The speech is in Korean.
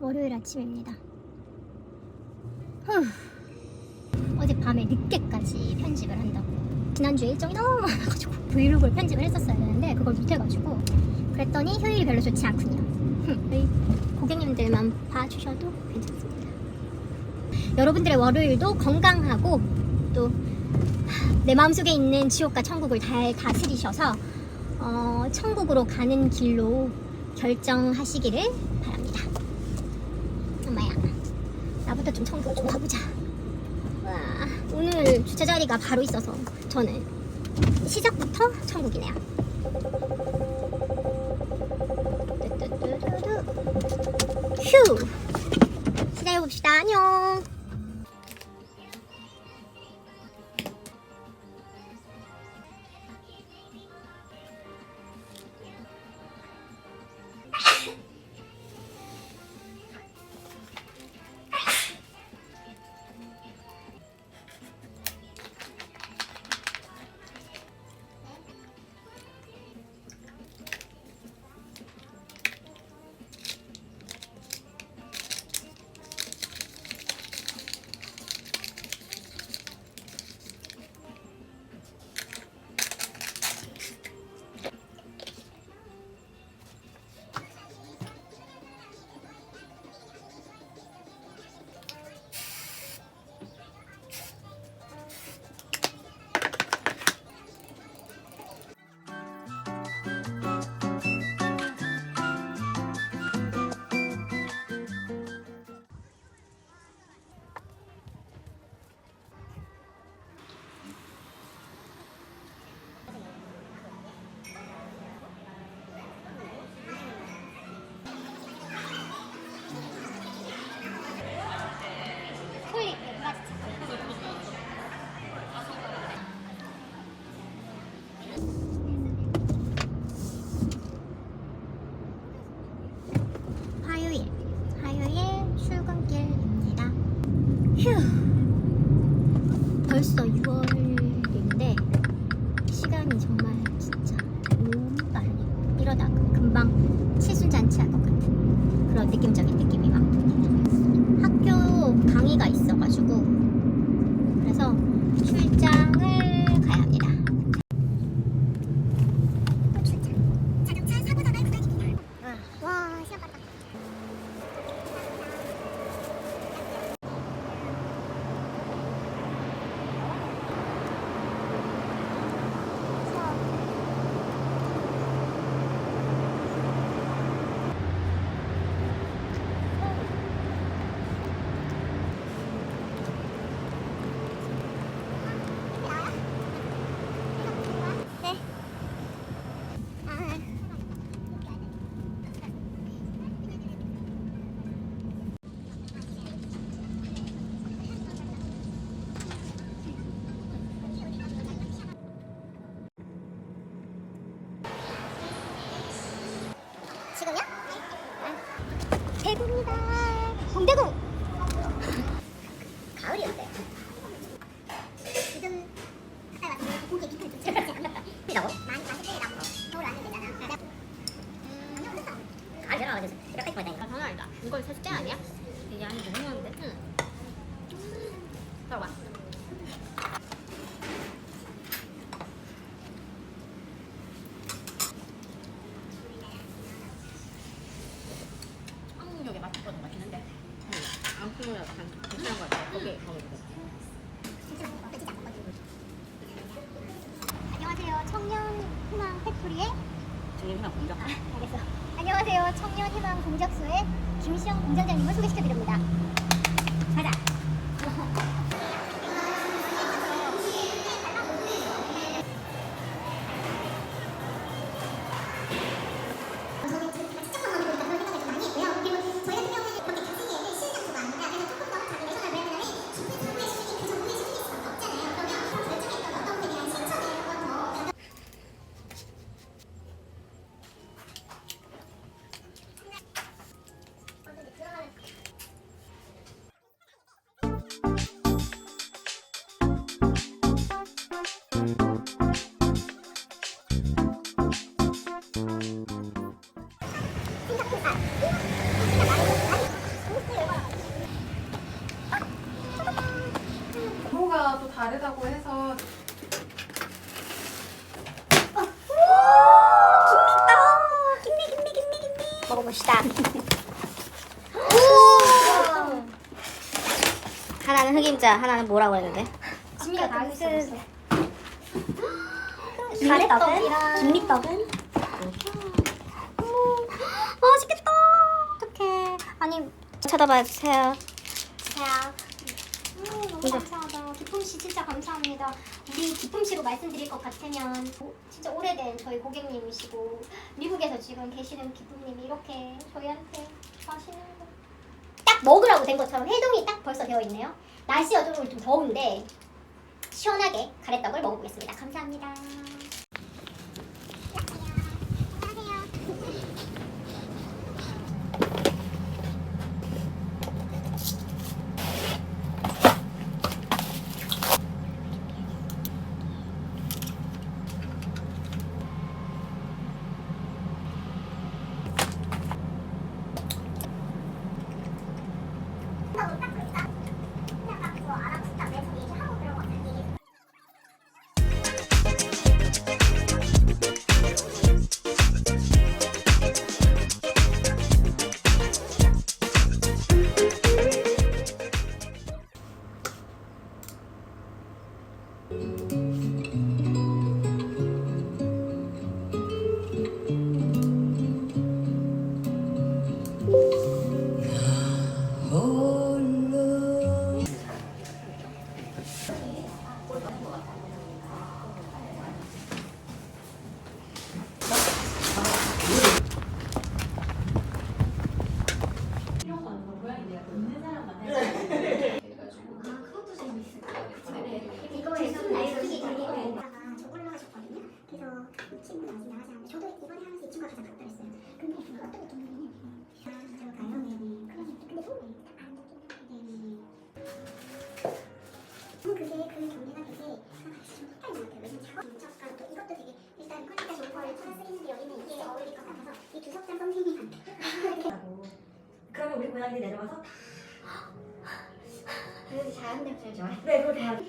월요일 아침입니다. 후. 어젯밤에 늦게까지 편집을 한다고. 지난주에 일정이 너무 많아가지고 브이로그를 편집을 했었어야 되는데 그걸 못해가지고 그랬더니 효율이 별로 좋지 않군요. 고객님들만 봐주셔도 괜찮습니다. 여러분들의 월요일도 건강하고 또 내 마음속에 있는 지옥과 천국을 잘 다스리셔서 어, 천국으로 가는 길로 결정하시기를 바랍니다. 엄마야, 나부터 좀 청소 좀 가보자. 와, 오늘 주차 자리가 바로 있어서 저는 시작부터 천국이네요. 휴! 느낌적인 느낌이 막 듭니다. 학교 강의가 있어가지고 그래서 출장을 가야 합니다. 또 출장. 자동차 사고 나갈 구간입니다. 와, 시간 빠르다. 네. 아. 지금요? 아, 대구입니다. 동대구. 가을이었대. 지금 가까이 왔으면 고기 기타를 좀 들어가지 않을까? 라고? 많이 맛있게라고. 겨울 안에 되잖아. 음, 아니요, 됐어. 가을 들어가지고 몇 가지. 아, 장난 아니다. 이건 살째 아니야? 이게 양이 너무 많은데? 응. 들어봐. 청룡역에 맛있거든 맛있는데. 응. 안 풀면 약간 괜찮은 것 같아. 거기 거기. 안녕하세요. 청년 희망 팩토리의 지금 그냥 공작. 아, 알겠어. 안녕하세요. 청년 희망 공작소의 김시영 공장장님을 소개시켜드립니다. 먹어봅시다. 하나는 흑임자, 하나는 뭐라고 했는데? 지미가 다 알고 있어. 김밥은? 김밥은? 맛있겠다. 어떡해. 아니, 쳐다봐 주세요. 주세요. 음, 너무 감사 씨 진짜 감사합니다. 우리 기쁨 씨로 말씀드릴 것 같으면 오- 진짜 오래된 저희 고객님이시고 미국에서 지금 계시는 기쁨님이 이렇게 저희한테 맛있는 거. 딱 먹으라고 된 것처럼 해동이 딱 벌써 되어 있네요. 날씨가 좀, 좀 더운데 시원하게 가래떡을 먹어보겠습니다. 감사합니다. 친구가 아직 나가지 않는데 저도 이번에 하면서 이 친구가 가장 각별했어요. 근데 어떤 게 좋냐면 아 들어가요. 네네. 근데 손이 딱안 느끼는 그게 그 경계가 되게 좀 헷갈린 것 같아요. 왜냐면 작업 작가도 이것도 되게 일단 퀄리티 좋은 거를 찾아 쓰이는데 여기는 이게 어울릴 것 같아서 이 주석장 선생님한테 그러면 우리 고양이 내려가서 그래서 자연 냄새를 좋아해. 네 그거 작가